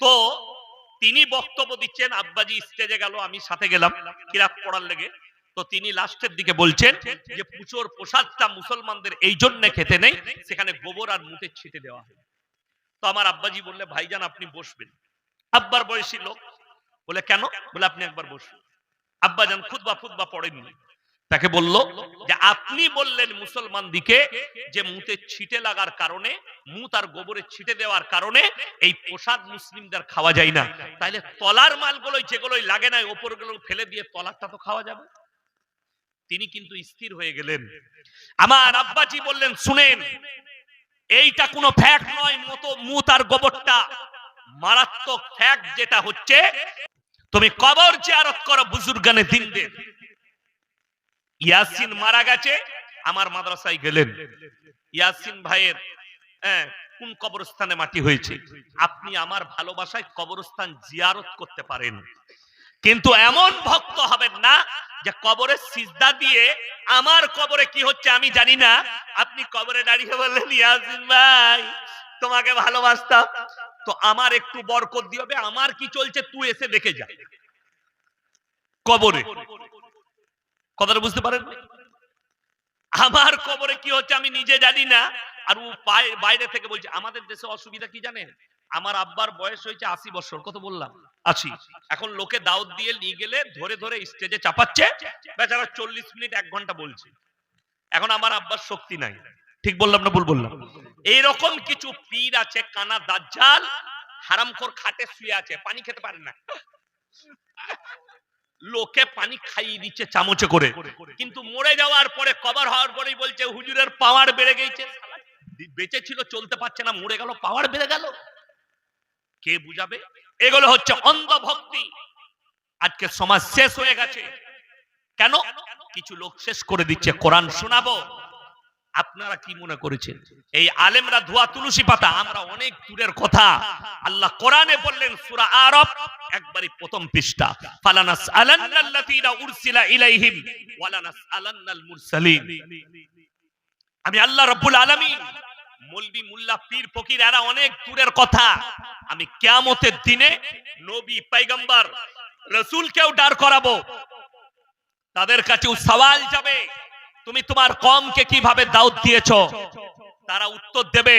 তো তিনি বক্তব্য দিচ্ছেন, আব্বাজি স্টেজে গেল, আমি সাথে গেলাম কিরাত পড়ার লেগে। তো তিনি লাস্টের দিকে বলছেন যে, পুজোর প্রসাদটা মুসলমানদের এই জন্য খেতে নেই, সেখানে গোবর আর মুতে ছিটে দেওয়া হয়। তো আমার আব্বাজি বললে, ভাইজান, আপনি বসবেন। আব্বার বয়সী লোক বলে, কেন? বলে, আপনি একবার বসুন। আব্বাজান খুদবা ফুদবা পড়েননি। তাকে বলল, যে আপনি বললেন মুসলমান দিকে যে মুতে ছিটে লাগার কারণে, মুত আর গোবরে ছিটে দেওয়ার কারণে এই প্রসাদ মুসলিমদের খাওয়া যায় না। তাইলে তলার মালগুলো যেগুলোই লাগে না ওপরগুলো ফেলে দিয়ে তলারটা তো খাওয়া যাবে। তিনি কিন্তু স্থির হয়ে গেলেন। আমার আব্বাজি বললেন, শুনেন, এইটা কোনো ফ্যাক্ট নয়, মতো মুত আর গোবরটা মারাত্মক ফ্যাক্ট যেটা হচ্ছে, তুমি কবর জিয়ারত করো বুজুর্গানে দিনদের। ইয়াসিন মারা গেছে আমার মাদ্রাসায় গেলেন। ইয়াসিন ভাইয়ের হ্যাঁ, কোন কবরস্থানে মাটি হয়েছে? আপনি আমার ভালোবাসায় কবরস্থান জিয়ারত করতে পারেন। কিন্তু এমন ভক্ত হবেন না যে কবরে সিজদা দিয়ে আমার কবরে কি হচ্ছে আমি জানি না। আপনি কবরে দাঁড়িয়ে বললেন ইয়াসিন ভাই তোমাকে ভালোবাসতাম। তো আমার একটু বরকত দিবে আমার কি চলছে তুই এসে দেখে যা। কবরে। কথাটা বুঝতে পারেন? আমার কবরে কি হচ্ছে আমি নিজে জানি না। আর ও বাইরে থেকে বলছে, আমাদের দেশে অসুবিধা কি জানেন? আমার আব্বার বয়স হয়েছে আশি বছর, কত বললাম? আশি। এখন লোকে দাউদ দিয়ে নিয়ে গেলে ধরে ধরে স্টেজে চাপাচ্ছে। বেচারা চল্লিশ মিনিট, এক ঘণ্টা বলছে। এখন আমার আব্বার শক্তি নাই। ঠিক বললাম না ভুল বললাম? এইরকম কিছু পীর আছে, কানা দাজ্জাল, হারামখোর খাটে শুয়ে আছে, পানি খেতে পারে না। লোকে পানি খাইয়ে দিচ্ছে চামচে করে। কিন্তু মরে যাওয়ার পরে কভার হওয়ার পরেই বলছে, হুজুরের পাওয়ার বেড়ে গেছে। বেঁচে ছিল, চলতে পারছে না, মরে গেল পাওয়ার বেড়ে গেল। কে বুঝাবে? এগুলো হচ্ছে অন্ধ ভক্তি আজকে সমাজ শেষ হয়ে গেছে। কেন? কিছু লোক শেষ করে দিচ্ছে। কোরআন শোনাবো। আপনারা কি মনে করেছেন? এই আলেমরা ধোয়া তুলসী পাতা, আমরা অনেক দূরের কথা। আল্লাহ কোরআনে বললেন, সূরা আরব একবারই প্রথম পৃষ্ঠা। ফালানাস আলান্নাল্লাযীনা উরসিলা ইলাইহিম ওয়ালানাস আলান্নাল মুরসালিন। আমি আল্লাহ রাব্বুল আলামিন, মৌলবি মুল্লা পীর ফকির, এরা অনেক দূরের কথা। আমি কিয়ামতের দিনে নবী পয়গম্বর রাসূলকেও ডার করাবো। তাদের কাছেও সওয়াল যাবে। তুমি তোমার কমকে কীভাবে দাউদ দিয়েছ? তারা উত্তর দেবে,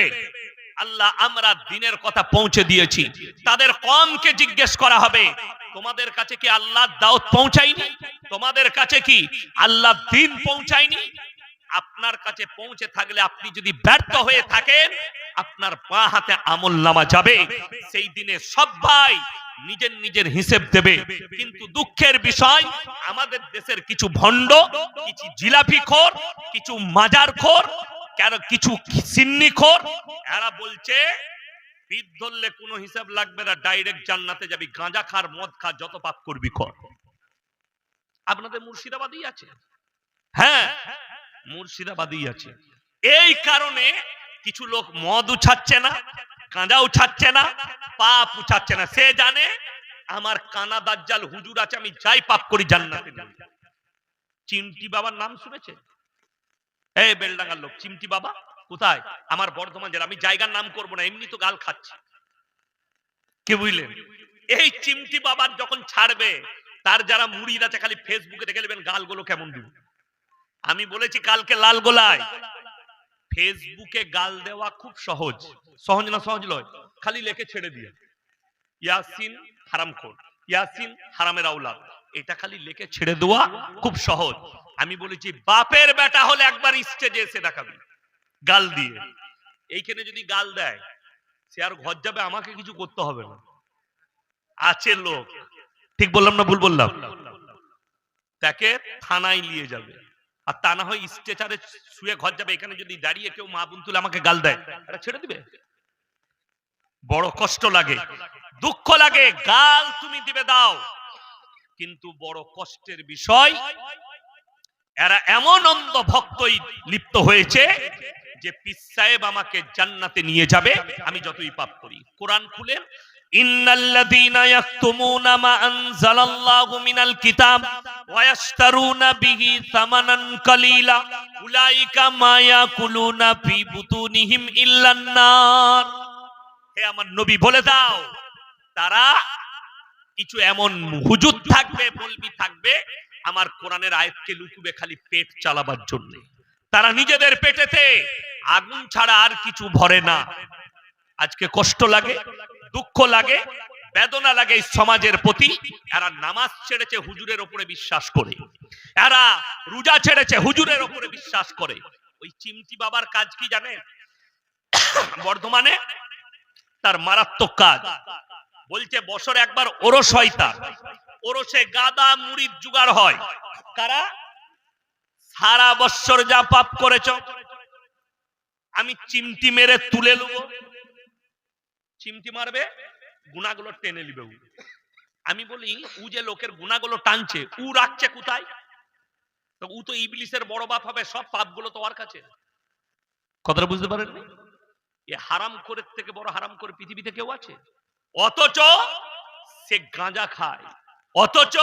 আল্লাহ আমরা দিনের কথা পৌঁছে দিয়েছি। তাদের কমকে জিজ্ঞেস করা হবে, তোমাদের কাছে কি আল্লাহ দাউদ পৌঁছায়নি? তোমাদের কাছে কি আল্লাহ দিন পৌঁছায়নি? আপনার কাছে পৌঁছে থাকলে আপনি যদি ব্যর্থ হয়ে থাকেন, আপনার পা হাতে আমল নামা যাবে। সেই দিনে সবাই নিজের নিজের হিসেব দেবে। কিন্তু দুঃখের বিষয়, আমাদের দেশের কিছু ভণ্ড, কিছু জিলাপি খোর, কিছু মাজার খোর, কেন কিছু সিন্নি খোর, এরা বলছে, পিঠ ধরলে কোনো হিসাব লাগবে না, ডাইরেক্ট জান্নাতে যাবি, গাঁজা খার, মদ খা যত পাপ করবি কর আপনাদের মুর্শিদাবাদই আছে। হ্যাঁ মুর্শিদাবাদই আছে। এই কারণে কিছু লোক মদ উছাচ্ছে না গাঁজা উছাচ্ছে না, পাপ উছাচ্ছে না। সে জানে, আমার কানা দাজ্জাল হুজুর আছে, আমি যাই পাপ করি জান্নাতে চিমটি বাবার নাম শুনেছে? এই বেলডাঙ্গার লোক, চিমটি বাবা, কোথায়? আমার বর্ধমান জেলা, আমি জায়গার নাম করব না, এমনি তো গাল খাচ্ছি। কি বুঝলেন? এই চিমটি বাবার যখন ছাড়বে, তার যারা মুড়িদ আছে, খালি ফেসবুকে দেখে নেবেন গালগুলো কেমন দিব। আমি বলেছি কালকে লাল গোলায়। ফেসবুকে গাল দেওয়া খুব সহজ। সহজ না সহজ নয় খালি লেখে ছেড়ে দিয়ে। ইয়াসিন হারামখোর ইয়াসিন হারামের আউলাদ এটা খালি লেখে ছেড়ে দেওয়া খুব সহজ। আমি বলেছি, বাপের বেটা হলে একবার স্টেজে এসে দেখাবি। গাল দিয়ে। এইখানে যদি গাল দেয়, সে আর ঘর যাবে, আমাকে কিছু করতে হবে না। আছে লোক। ঠিক বললাম না ভুল বললাম? তাকে থানায় নিয়ে যাবে। আর তা না হয় স্ট্রেচারে শুয়ে ঘর যাবে, এখানে যদি দাঁড়িয়ে কেউ মা বোন তুলে আমাকে গাল দেয়, এটা ছেড়ে দিবে? বড় কষ্ট লাগে, দুঃখ লাগে, গাল তুমি দিবে দাও। কিন্তু বড় কষ্টের বিষয়, এরা এমন অন্ধ ভক্তই লিপ্ত হয়েছে যে পিস সাহেব আমাকে জান্নাতে নিয়ে যাবে, আমি যতই পাপ করি। কোরআন খুলেন ইন্নাল্লাযীনা ইয়াকতুমুনা মা আনজালাল্লাহু মিনাল কিতাব ওয়া ইয়াশতারুনা বিহি সামানান কালীলা, উলাইকা মা ইয়াকুলুনা হে আমার নবী, বলে দাও, তারা কিছু এমন হুজুর থাকবে বলবি থাকবে আমার কোরআনের আয়াতকে লুকুবে খালি পেট চালাবার জন্য। তারা নিজেদের পেটেতে আগুন ছাড়া আর কিছু ভরে না। আজকে কষ্ট লাগে? দুঃখ লাগে, বেদনা লাগে এই সমাজের প্রতি। এরা নামাজ ছেড়েছে হুজুরের ওপরে বিশ্বাস করে। এরা রোজা ছেড়েছে হুজুরের ওপরে বিশ্বাস করে। ওই চিমটি বাবার কাজ কি জানেন? বর্ধমানে তার মারাত্মক কাজ। বলছে, বছরে একবার ওরস হয় তার। ওরসে গাদা মুড়ির জুগার হয়। কারা? সারা বছর যা পাপ করেছ, আমি চিমটি মেরে তুলে নেব চিমটি মারবে, গুণাগুলো টেনে নিবে। আমি বলি, উ যে লোকের গুণাগুলো টানছে, উ রাখছে কোথায়? তো উ তো ইবলিসের বড় বাপ হবে, সব পাপগুলো তো ওর কাছে। কথাটা বুঝতে পারেন এ হারাম করে থেকে বড় হারাম করে পৃথিবীতে কেউ আছে? অথচ সে গাঁজা খায়, অথচ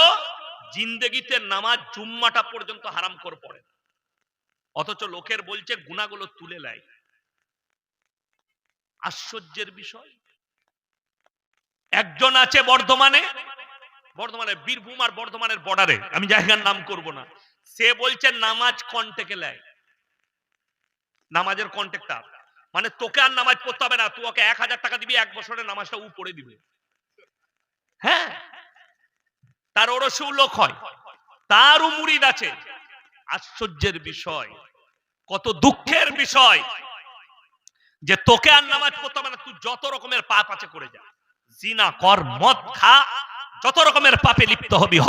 জিন্দগিতে নামাজ জুম্মাটা পর্যন্ত হারাম করে পড়ে। অথচ লোকের বলছে, গুণাগুলো তুলে নেয়। আশ্চর্যের বিষয়। একজন আছে বর্ধমানে বর্ধমানে বীরভূম আর বর্ধমানের বর্ডারে আমি জায়গার নাম করব না। সে বলছে, নামাজ কন্টেকে নেয় নামাজের কন্টেক্টটা মানে তোকে আর নামাজ পড়তে হবে না, তুই ওকে এক হাজার টাকা দিবি, এক বছরের নামাজটা উ পড়ে দিবে। হ্যাঁ? তার ওরসেও লোক হয়। তারও মুরিদ আছে। আশ্চর্যের বিষয়, কত দুঃখের বিষয় যে তোকে আর নামাজ পড়তে হবে না, তুই যত রকমের পাপ আছে করে যা। জিনা কর, মদ খা, যত রকমের পাপে লিপ্ত হবি হ।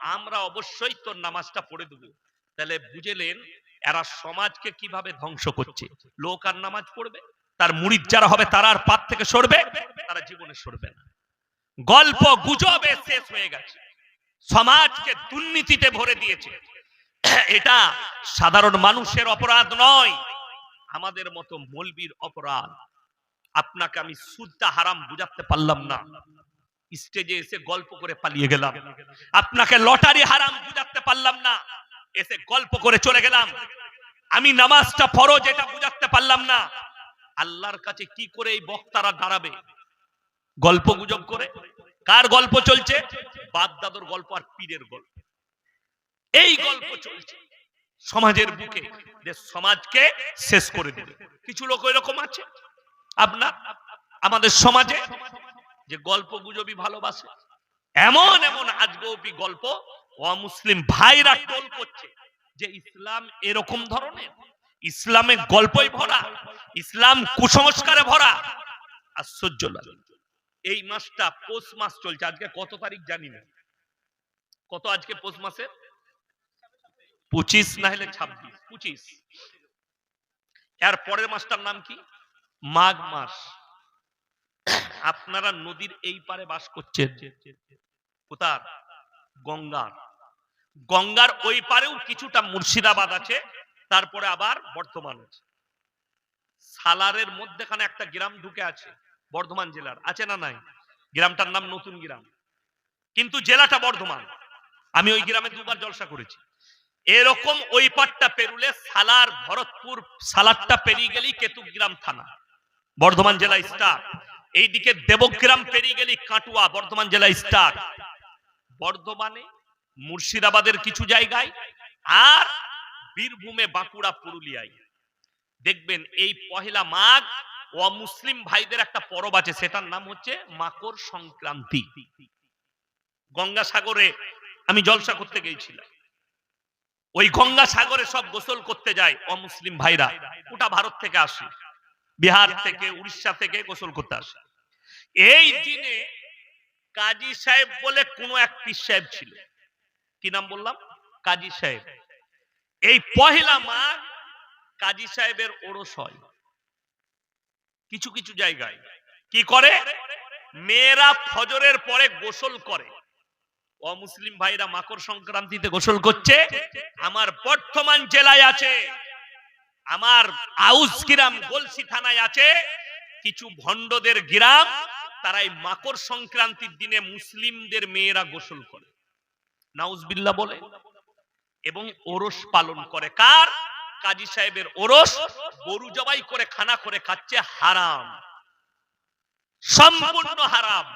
আমরা অবশ্যই তোর নামাজটা পড়ে দেবো। তাহলে বুঝেলেন, এরা সমাজকে কীভাবে ধ্বংস করছে? লোক আর নামাজ পড়বে, তার মুড়িদ যারা হবে তারা আর পাপ থেকে সরবে, তারা জীবনে সরবে না। গল্প গুজবে শেষ হয়ে গেছে। সমাজকে দুর্নীতিতে ভরে দিয়েছে। এটা সাধারণ মানুষের অপরাধ নয়, আমাদের মতো মলবির অপরাধ। আপনাকে আমি সুদটা হারাম বুঝাতে পারলাম না। স্টেজে এসে গল্প করে পালিয়ে গেলাম। আপনাকে লটারি হারাম বুঝাতে পারলাম না। এসে গল্প করে চলে গেলাম। আমি নামাজটা ফরজ, এটা বুঝাতে পারলাম না। আল্লাহর কাছে কি করে এই বক্তারা দাঁড়াবে? গল্প গুজব করে? কার গল্প চলছে? বাপ দাদুর গল্প আর পীরের গল্প। এই গল্প চলছে। সমাজের বুকে। সমাজকে শেষ করে দেবে। কিছু লোক এরকম আছে? আপনার, আমাদের সমাজে যে গল্প গুজবই ভালোবাসে, এমন এমন আজগবি গল্প অমুসলিম ভাইরা টোল করছে যে ইসলাম এরকম ধরনের। ইসলামে গল্পই ভরা, ইসলাম কুসংস্কারে ভরা। আশ্চর্য এই মাসটা পৌষ মাস চলছে, আজকে কত তারিখ জানি না। কত আজকে পৌষ মাসের পঁচিশ না হলে ছাব্বিশ, পঁচিশ। এর পরের মাসটার নাম কি? মাঘ মাস। আপনারা নদীর এই পারে বাস করছেন। কোথার? গঙ্গার। গঙ্গার ওই পারেও কিছুটা মুর্শিদাবাদ আছে, তারপরে আবার বর্ধমান আছে। সালারের মধ্যেখানে একটা গ্রাম ঢুকে আছে, বর্ধমান জেলার। আছে না নাই? গ্রামটার নাম নতুন গ্রাম। কিন্তু জেলাটা বর্ধমান। আমি ওই গ্রামে দুবার জলসা করেছি। এরকম ওই পাটটা পেরুলে সালার, ভরতপুর সালারটা পেরিয়ে গেলেই কেতুগ্রাম থানা। বর্ধমান জেলা স্টার। এইদিকে দেবগ্রাম পেরিয়ে গেলি কাটুয়া, বর্ধমান জেলা স্টার। বর্ধমানে মুর্শিদাবাদের কিছু জায়গায় আর বীরভূমে বাঁকুড়া, পুরুলিয়ায়। দেখবেন এই পহেলা মাঘ অমুসলিম ভাইদের একটা পরব আছে, সেটার নাম হচ্ছে মাকর সংক্রান্তি। গঙ্গাসাগরে আমি জলসা করতে গিয়েছিলাম ওই গঙ্গা সাগরে সব গোসল করতে যায় অমুসলিম ভাইরা। ওটা ভারত থেকে আসে। বিহার থেকে, উড়িষ্যা থেকে গোসল করতে আসে। এই দিনে কাজী সাহেব বলে কোন এক পীর সাহেব ছিল। কি নাম বললাম? কাজী সাহেব। এই পহেলা মাঘ কাজী সাহেবের ওরস হয়। কিছু কিছু জায়গায়। কি করে? মেয়েরা ফজরের পরে গোসল করে। অমুসলিম ভাইরা মাকর সংক্রান্তিতে গোসল করছে। আমার বর্তমান জেলায় আছে। আমার আউস গ্রাম গলসি থানায় আছে, কিছু ভণ্ডদের গ্রাম তারা এই মাকর সংক্রান্তির দিনে মুসলিমদের মেয়েরা গোসল করে। নাউজবিল্লা বলে। এবং ওরস পালন করে। কার? কাজী সাহেবের ওরস, গরু জবাই করে, খানা করে খাচ্ছে হারাম। সম্পূর্ণ হারাম।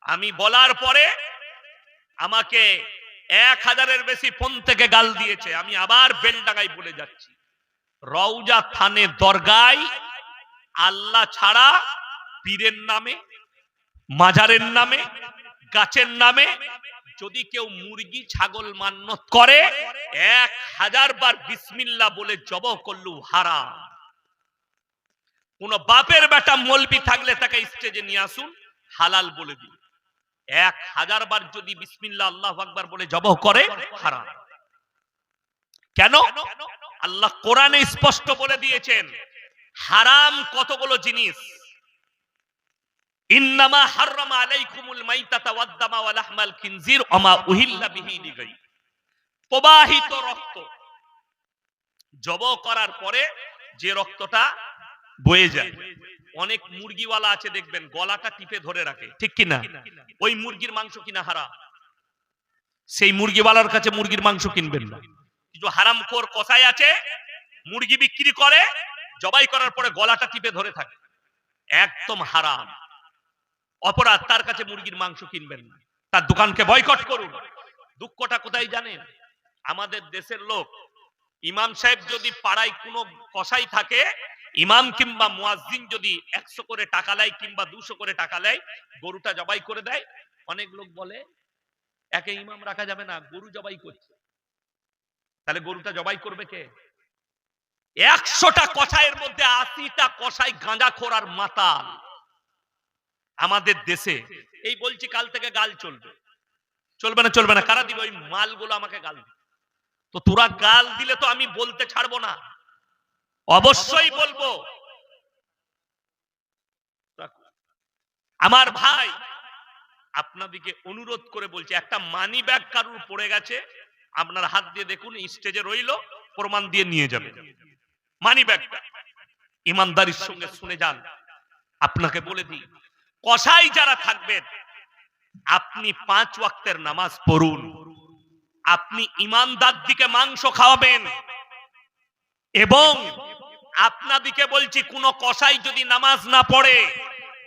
আমি বলার পরে আমাকে এক হাজারের বেশি ফোন থেকে গাল দিয়েছে। আমি আবার বেলডাঙ্গায় বলে যাচ্ছি। রওজা থানে দরগায় আল্লাহ ছাড়া পীরের নামে, মাজারের নামে, গাছের নামে যদি কেউ মুরগি, ছাগল মান্যত করে, এক হাজার বার বিসমিল্লা বলে জব করলু হারা কোন বাপের বেটা মলবি থাকলে তাকে স্টেজে নিয়ে আসুন, হালাল বলে দিন। এক হাজার বার যদি বিসমিল্লা আল্লাহ আকবার বলে জব করে, হারাম। কেন? আল্লাহ কোরআনে স্পষ্ট বলে দিয়েছেন, হারাম কতগুলো জিনিস? ইন্নামা আলাইকুমুল ওয়াদ-দামা খিনজির উহিল্লা বিহি প্রবাহিত রক্ত জব করার পরে যে রক্তটা বয়ে যায়। অনেক মুরগিওয়ালা আছে দেখবেন, গলাটা টিপে ধরে রাখে, ঠিক কি না ওই মুরগির মাংস কিনা হারাম? সেই মুরগিওয়ালার কাছে মুরগির মাংস কিনবেন না। কিছু হারামখোর কসাই আছে, মুরগি বিক্রি করে, জবাই করার পরে গলাটা টিপে ধরে থাকে। একদম হারাম। অপরাধ, তার কাছে মুরগির মাংস কিনবেন না। তার দোকানকে বয়কট করুন। দুঃখটা কোথায় জানেন? আমাদের দেশের লোক, ইমাম সাহেব যদি পাড়ায় কোনো কসাই থাকে, ইমাম কিংবা মুয়াজ্জিন যদি একশো করে টাকা নেয় কিংবা দুশো করে টাকা নেয় গরুটা জবাই করে দেয়, অনেক লোক বলে, একে ইমাম রাখা যাবে না, গরু জবাই করছে। তাহলে গরুটা জবাই করবে কে? একশোটা কষাইয়ের মধ্যে আশিটা কষাই গাঁজা খোর আর মাতাল। আমাদের দেশে এই বলছি কাল থেকে গাল চলবে। চলবে না চলবে না, কারা দিবে? ওই মালগুলো আমাকে গাল দিবে। তো তোরা গাল দিলে তো আমি বলতে ছাড়বো না। অবশ্যই বলব। আমার ভাই আপনাদিকে অনুরোধ করে বলছি, একটা মানি ব্যাগ কারুর পড়ে গেছে? আপনার হাত দিয়ে দেখুন, স্টেজে রইল, প্রমাণ দিয়ে নিয়ে যাবে। মানি ব্যাগটা ইমানদারির সঙ্গে শুনে যান। আপনাকে বলে দিই, কসাই যারা থাকবেন আপনি পাঁচ ওয়াক্তের নামাজ পড়ুন। আপনি ইমানদার দিকে মাংস খাওয়াবেন। এবং আপনাদিকে বলছি, কোন কসাই যদি নামাজ না পড়ে,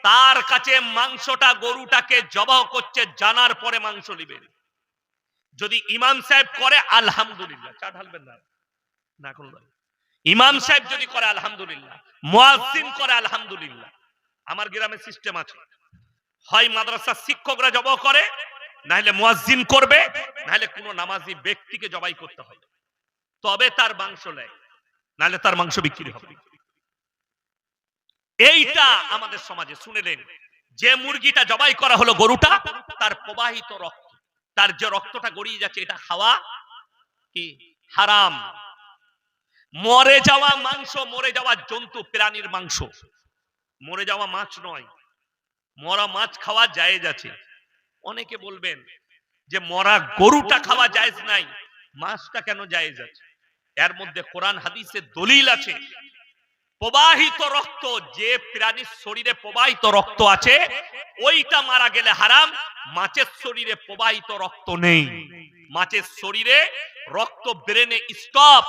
তার কাছে মাংসটা গরুটাকে জবাহ করছে, জানার পরে মাংস নিবেন। যদি ইমাম সাহেব করে, আলহামদুলিল্লাহ। চা ঢালবেন না। না নয়। ইমাম সাহেব যদি করে, আলহামদুলিল্লাহ। মুয়াজ্জিন করে, আলহামদুলিল্লাহ। আমার গ্রামে সিস্টেম আছে। হয় মাদ্রাসার শিক্ষকরা জবাই করে, নাহলে মুয়াজ্জিন করবে, নাহলে কোনো নামাজি ব্যক্তিকে জবাই করতে হবে। তবে তার মাংস নেয়, নাহলে তার মাংস বিক্রি হবে। এইটা আমাদের সমাজে শুনেলেন যে মুরগিটা জবাই করা হলো গরুটা, তার প্রবাহিত রক্ত তার যে রক্তটা গড়িয়ে যাচ্ছে, এটা খাওয়া কি? হারাম। মরে যাওয়া মাংস, মরে যাওয়া জন্তু, প্রাণীর মাংস। মরে যাওয়া মাছ নয়। মরা মাছ খাওয়া জায়েজ আছে। অনেকে বলবেন যে মরা গরুটা খাওয়া জায়েজ নাই, মাছটা কেন জায়েজ আছে? এর মধ্যে কোরআন হাদিসের দলিল আছে। প্রবাহিত রক্ত, যে প্রাণীর শরীরে প্রবাহিত রক্ত আছে, ওইটা মারা গেলে হারাম, মাছের শরীরে প্রবাহিত রক্ত নেই। মাছের শরীরে রক্ত ব্রেনে স্টপ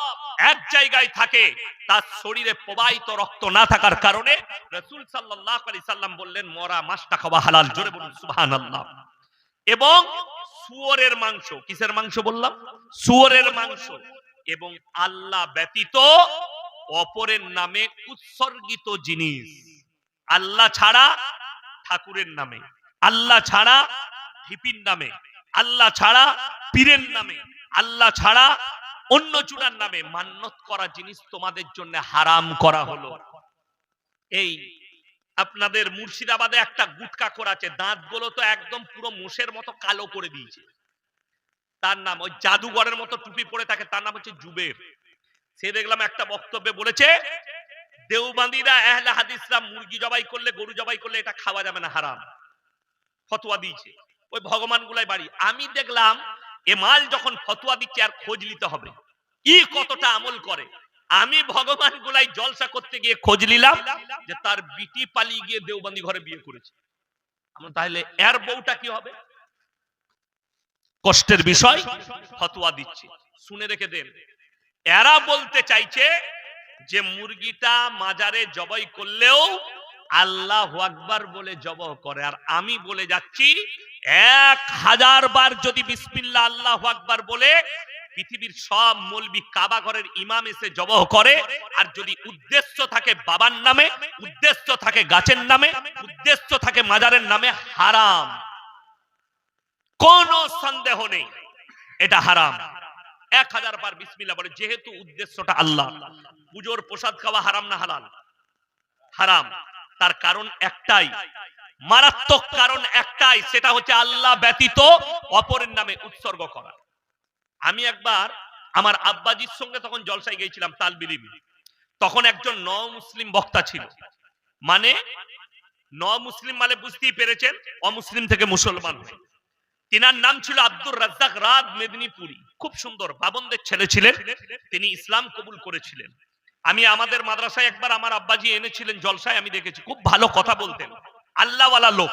এক জায়গায় থাকে, তার শরীরে প্রবাহিত রক্ত না থাকার কারণে রসুল সাল্লাহ সাল্লাম বললেন, মরা মাছটা খাওয়া হালাল। জোরে বলুন সুবাহান আল্লাহ এবং শুয়োরের মাংস, কিসের মাংস বললাম? শুয়োরের মাংস। এবং আল্লাহ ব্যতীত অপরের নামে উৎসর্গিত জিনিস। আল্লাহ ছাড়া ঠাকুরের নামে। আল্লাহ ছাড়া হিপির নামে। আল্লাহ ছাড়া পীরের নামে। আল্লাহ ছাড়া অন্য চূড়ার নামে। মান্যত করা জিনিস তোমাদের জন্য হারাম করা হলো। এই আপনাদের মুর্শিদাবাদে একটা গুটকা করাছে দাঁতগুলো তো একদম পুরো মোষের মতো কালো করে দিয়েছে। তার নাম ওই জাদুঘরের মতো টুপি পরে থাকে। তার নাম হচ্ছে জুবের। সে দেখলাম একটা বক্তব্যে বলেছে, দেওবান্দিরা, আহলে হাদিসরা মুরগি জবাই করলে, গরু জবাই করলে এটা খাওয়া যাবে না, হারাম। ফতোয়া দিয়েছে। ওই ভগবান গুলাই বাড়ি। আমি দেখলাম, এ মাল যখন ফতোয়া দিচ্ছে, আর খোঁজ নিতে হবে। ই কতটা আমল করে। আমি ভগবান গুলাই জলসা করতে গিয়ে খোঁজ নিলাম, যে তার বিটি পালিয়ে গিয়ে দেওবান্দি ঘরে বিয়ে করেছে। আমরা তাহলে এর বউটা কি হবে? কষ্টের বিষয়, ফতোয়া দিচ্ছে। শুনে রেখে দেন। এরা বলতে চাইছে যে মুরগিটা মাজারে জবাই করলেও আল্লাহ আকবার বলে জবহ করে। আর আমি বলে যাচ্ছি, এক হাজার বার যদি বিসমিল্লাহ আল্লাহ আকবার বলে, পৃথিবীর সব মলবি কাবা ঘরের ইমাম এসে জবহ করে। আর যদি উদ্দেশ্য থাকে বাবার নামে, উদ্দেশ্য থাকে গাছের নামে, উদ্দেশ্য থাকে মাজারের নামে, হারাম। কোন সন্দেহ নেই, এটা হারাম। এক হাজার বার বিসমিল্লাহ বলে, যেহেতু উদ্দেশ্যটা আল্লাহ। পুজোর প্রসাদ খাওয়া হারাম না হালাল? হারাম। তার কারণ একটাই। মারাত্মক কারণ একটাই, সেটা হচ্ছে আল্লাহ ব্যতীত অপরের নামে উৎসর্গ করা। আমি একবার আমার আব্বাজির সঙ্গে তখন জলসায় গিয়েছিলাম, তালবিলিম। তখন একজন ন মুসলিম বক্তা ছিল। মানে ন মুসলিম মানে বুঝতেই পেরেছেন, অমুসলিম থেকে মুসলমান হয়ে। তিনার নাম ছিল আব্দুর রাজ্জাক রাত মেদিনীপুরি। খুব সুন্দর বাবনদের ছেলে ছিলেন। তিনি ইসলাম কবুল করেছিলেন। আমি আমাদের মাদ্রাসায় একবার আমার আব্বাজি এনেছিলেন জলসায়, আমি দেখেছি। খুব ভালো কথা বলতেন। আল্লাহওয়ালা লোক।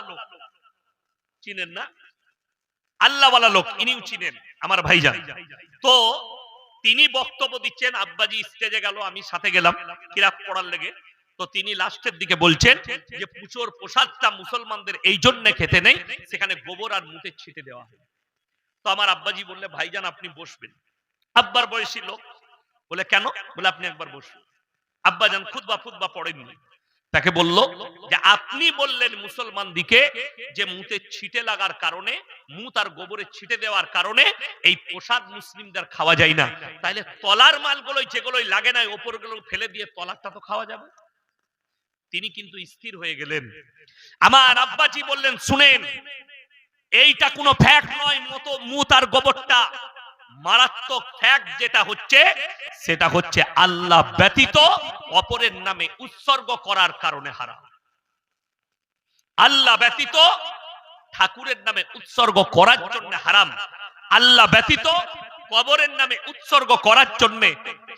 চিনেন না? আল্লাহওয়ালা লোক, ইনিও চিনেন, আমার ভাই ভাইজান। তো তিনি বক্তব্য দিচ্ছেন, আব্বাজি স্টেজে গেল, আমি সাথে গেলাম। কিরাত পড়ার লেগে? তো তিনি লাস্টের দিকে বলছেন যে পুজোর প্রসাদটা মুসলমানদের এই জন্য খেতে নেই, সেখানে গোবর আর মুতে ছিটে দেওয়া হয়। তো আমার আব্বাজি বললে, ভাইজান, আপনি বসবেন। আব্বার বয়সী লোক বলে, কেন? বলে, আপনি একবার বসুন। আব্বাজান খুদবা ফুদবা পড়েননি। তাকে বলল যে, আপনি বললেন মুসলমান দিকে যে মুতে ছিটে লাগার কারণে মুত আর গোবরে ছিটে দেওয়ার কারণে এই প্রসাদ মুসলিমদের খাওয়া যায় না। তাইলে তলার মালগুলোই যেগুলোই লাগে না, ওপরগুলো ফেলে দিয়ে তলারটা তো খাওয়া যাবে। তিনি কিন্তু স্থির হয়ে গেলেন। আমার আব্বাজি বললেন, শুনেন, এইটা কোনো ফ্যাক্ট নয়, মতো, মুত আর গোবরটা। মারাত্মক যেটা হচ্ছে, সেটা হচ্ছে আল্লাহ ব্যতীত অপরের নামে উৎসর্গ করার কারণে হারাম। আল্লাহ ব্যতীত ঠাকুরের নামে উৎসর্গ করার জন্য হারাম। আল্লাহ ব্যতীত কবরের নামে উৎসর্গ করার জন্য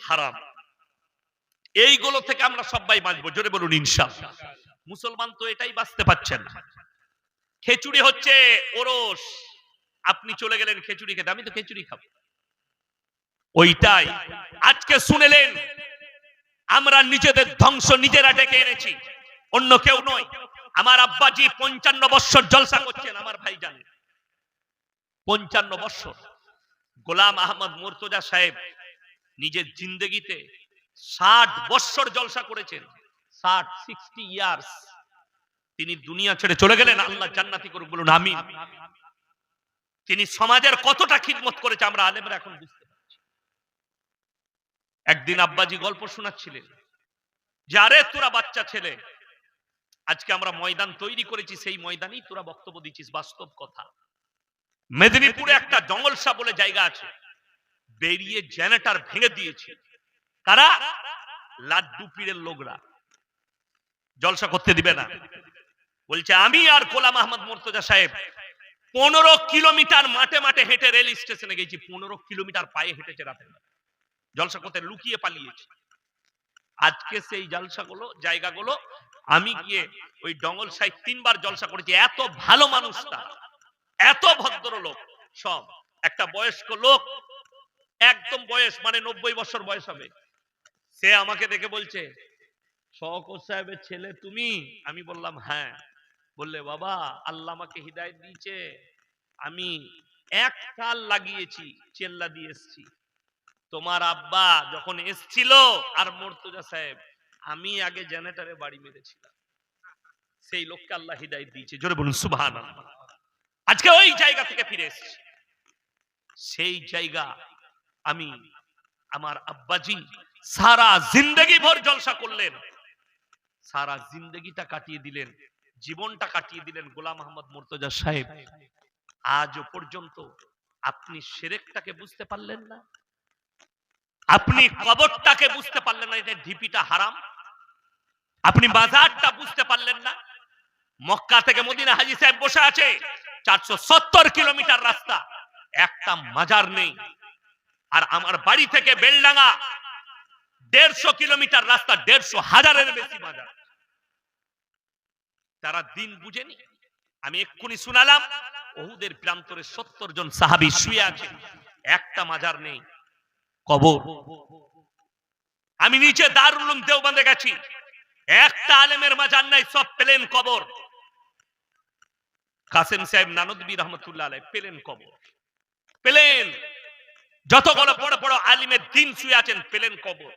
হারাম। এইগুলো থেকে আমরা সবাই বাঁচবো, জোরে বলুন ইনশাআল্লাহ। মুসলমান তো এটাই বাঁচতে পারছেন খেচুড়ি হচ্ছে ওরস। আপনি চলে গেলেন খেচুড়ি খেতে, আমি তো খেচুড়ি খাব। ওইটাই। আজকে শুনেলেন, আমরা নিজেদের ধ্বংস নিজেরা ডেকে এনেছি। অন্য কেউ নয়, আমার আব্বাজি পঞ্চান্ন বৎসর জলসা করছেন, আমার ভাই জানেন পঞ্চান্ন বৎসর। গোলাম আহমদ মোর্তজা সাহেব নিজের জিন্দগিতে ষাট বৎসর জলসা করেছেন। ষাট, সিক্সটি ইয়ার্স। তিনি দুনিয়া ছেড়ে চলে গেলেন, আল্লাহ জান্নাতি করুক বলুন আমি তিনি সমাজের কতটা খিদমত করেছে, আমরা আলেমরা এখন বুঝতে পারছি। একদিন আব্বাজি গল্প শোনাচ্ছিলেন যে, আরে, তোরা বাচ্চা ছেলে, আজকে আমরা ময়দান তৈরি করেছি, সেই ময়দানেই তোরা বক্তব্য দিচ্ছিস, বাস্তব কথা। মেদিনীপুরে একটা জঙ্গলসা বলে জায়গা আছে, বেরিয়ে জেনেটার ভেঙে দিয়েছে। কারা? লাড্ডু পীরের লোকরা। জলসা করতে দিবে না। বলছে, আমি আর গোলাম আহমদ মোর্তজা সাহেব পনেরো কিলোমিটার মাঠে মাঠে হেঁটে রেল স্টেশনে গেছি। পনেরো কিলোমিটার পায়ে হেঁটেছে বেলা। জলসা করতে লুকিয়ে পালিয়েছে। আজকে সেই জলসাগুলো, জায়গাগুলো, আমি গিয়ে ওই ডঙ্গল সাহেব তিনবার জলসা করেছি। এত ভালো মানুষটা এত ভদ্র লোক সব। একটা বয়স্ক লোক, একদম বয়স মানে নব্বই বছর বয়স হবে। সে আমাকে দেখে বলছে, শওকত সাহেবের ছেলে তুমি? আমি বললাম হ্যাঁ। বললে, বাবা, আল্লাহ আমাকে হৃদায়ত দিয়েছে। আমি এক কাল লাগিয়েছি, চেল্লা দিয়ে এসছি। তোমার আব্বা যখন এসছিল আর মর্তুজা সাহেব, আমি আগে জেনারেটরে বাড়ি মেরেছিলাম। সেই লোককে আল্লাহ হৃদায়ত দিয়েছে। জোরে বলুন সুবহান আজকে ওই জায়গা থেকে ফিরে এসেছি। সেই জায়গা আমি, আমার আব্বাজি সারা জিন্দগি ভর জলসা করলেন। সারা জিন্দগিটা কাটিয়ে দিলেন, জীবনটা কাটিয়ে দিলেন গোলাম আহমদ মুর্তজা সাহেব। আজও পর্যন্ত আপনি সেরেকটাকে বুঝতে পারলেন না? আপনি কবরটাকে বুঝতে পারলেন না এটা ঢিপিটা হারাম? আপনি বাজারটা বুঝতে পারলেন না? মক্কা থেকে মদিনা হাজি সাহেব বসে আছে, চারশো সত্তর কিলোমিটার রাস্তা, একটা মাজার নেই। আর আমার বাড়ি থেকে বেলডাঙ্গা দেড়শো কিলোমিটার রাস্তা, দেড়শো হাজারের বেশি মাজার তারা দিন বুঝেনি। আমি এক্ষুনি শুনালাম, ওহুদের প্রান্তরে সত্তর জন সাহাবি শুয়ে আছে। একটা মাজার নেই, কবর। আমি নিচে দারুল উলুম দেওবন্দে গেছি। একটা আলেমের মাজার নাই, সব প্লেন কবর। কাসেম সাহেব নানদবী রহমতুল্লাহ আলাই প্লেন কবর। প্লেন! যতগুলো বড় বড় আলিমের দিন শুয়ে আছেন, পেলেন কবর।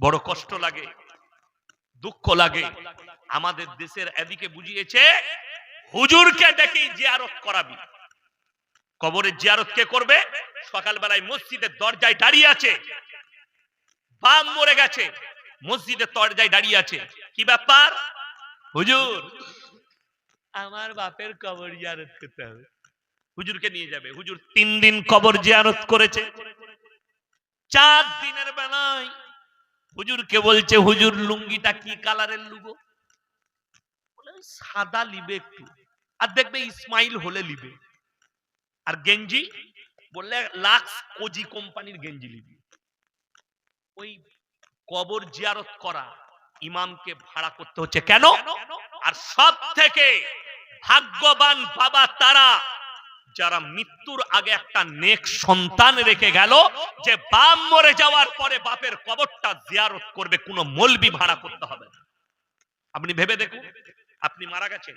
বড় কষ্ট লাগে, দুঃখ লাগে। আমাদের দেশের এদিকে বুঝিয়েছে, হুজুরকে ডেকে জিয়ারত করাবি। কবরের জিয়ারত কে করবে? সকালবেলায় মসজিদের দরজায় দাঁড়িয়ে আছে। বাম মরে গেছে, মসজিদের দরজায় দাঁড়িয়ে আছে। কি ব্যাপার? হুজুর, আমার বাপের কবর জিয়ারত করতে হবে। হুজুরকে নিয়ে যাবে। হুজুর তিন দিন কবর জিয়ারত করেছে। চার দিনের বেলায় হুজুরকে বলছে হুজুর লুঙ্গিটা কি কালারের লুগো? বলে, "ওই সাদা লিবে একটু। আর দেখবে ইসমাইল হলে লিবে। আর গেঞ্জি বললে লাক্স কোজি কোম্পানির গেঞ্জি লিবি। ওই কবর জিয়ারত করা ইমামকে ভাড়া করতে হচ্ছে। কেন? আর সব থেকে ভাগ্যবান বাবা তারা যারা মৃত্যুর আগে একটা নেক সন্তান রেখে গেল, যে বাপ মরে যাওয়ার পরে বাপের কবরটা জিয়ারত করবে, কোনো মলবি ভাড়া করতে হবে না। আপনি ভেবে দেখুন, আপনি মারা গেছেন।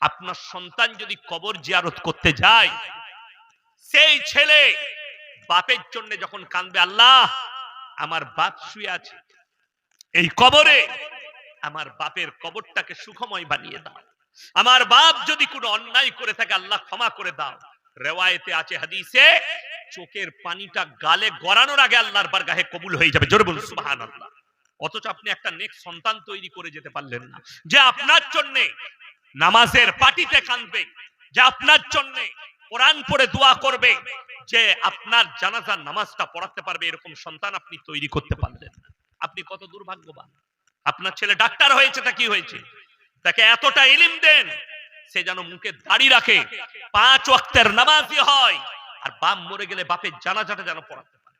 আপনার সন্তান যদি কবর জিয়ারত করতে যায়, সেই ছেলে বাপের জন্য যখন কাঁদবে, আল্লাহ, আমার বাপ শুয়ে আছে। এই কবরে আমার বাপের কবরটাকে সুখময় বানিয়ে দাও। আমার বাপ যদি কোনো অন্যায় করে থাকে, আল্লাহ ক্ষমা করে দাও। রেওয়ায়েতে আছে হাদিসে, চোখের পানিটা গালে গড়ানোর আগে আল্লাহর বারগাহে কবুল হয়ে যাবে। জোরে বলুন, সুবহানাল্লাহ। অথচ আপনি একটা নেক্সট সন্তান তৈরি করে যেতে পারলেন না। যে আপনার জন্য নামাজের পাটিতে কাঁদবে, যে আপনার জন্য কোরআন পড়ে দোয়া করবে, যে আপনার জানাজার নামাজটা পড়াতে পারবে, এরকম সন্তান আপনি তৈরি করতে পারলেন আপনি কত দুর্ভাগ্যবান। আপনার ছেলে ডাক্তার হয়েছে তা কি হয়েছে? তাকে এতটা ইলিম দেন, সে যেন মুখে দাড়ি রাখে, পাঁচ ওয়াক্তের নামাজি হয়, আর বাপ মরে গেলে বাপের জানাজাটা যেন পড়াতে পারে।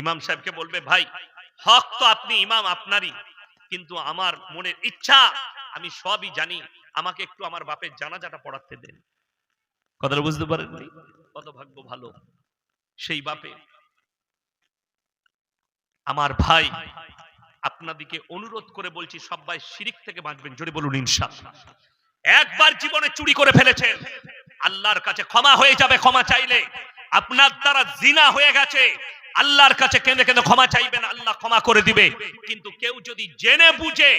ইমাম সাহেবকে বলবে, ভাই, হক তো আপনি, ইমাম আপনারই, কিন্তু আমার মনের ইচ্ছা, আমি সবই জানি, আমাকে একটু আমার বাপের জানাজাটা পড়াতে দেন। কথাটা বুঝতে পারেন কত ভাগ্য ভালো, সেই বাপে, আমার ভাই আপনাদিকে অনুরোধ করে বলছি, সবাই শিরিক থেকে বাঁচবেন, জোরে বলুন, ইনশাআল্লাহ। একবার জীবনে চুরি করে ফেলেছেন। আল্লাহর কাছে ক্ষমা হয়ে যাবে, ক্ষমা চাইলে। আপনার দ্বারা জিনা হয়ে গেছে। আল্লাহর কাছে কেঁদে কেঁদে ক্ষমা চাইবেন, আল্লাহ ক্ষমা করে দিবে। কিন্তু কেউ যদি জেনে বুঝে,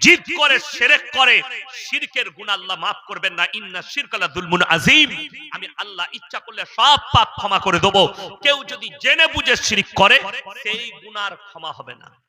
জিদ করে, সেরেক করে, শিরকের গুণ আল্লাহ মাফ করবেন না। ইন্না শিরকালা দুলমুন আজিম আমি আল্লাহ ইচ্ছা করলে সব পাপ ক্ষমা করে দেবো। কেউ যদি জেনে বুঝে শিরিক করে, সেই গুনার ক্ষমা হবে না।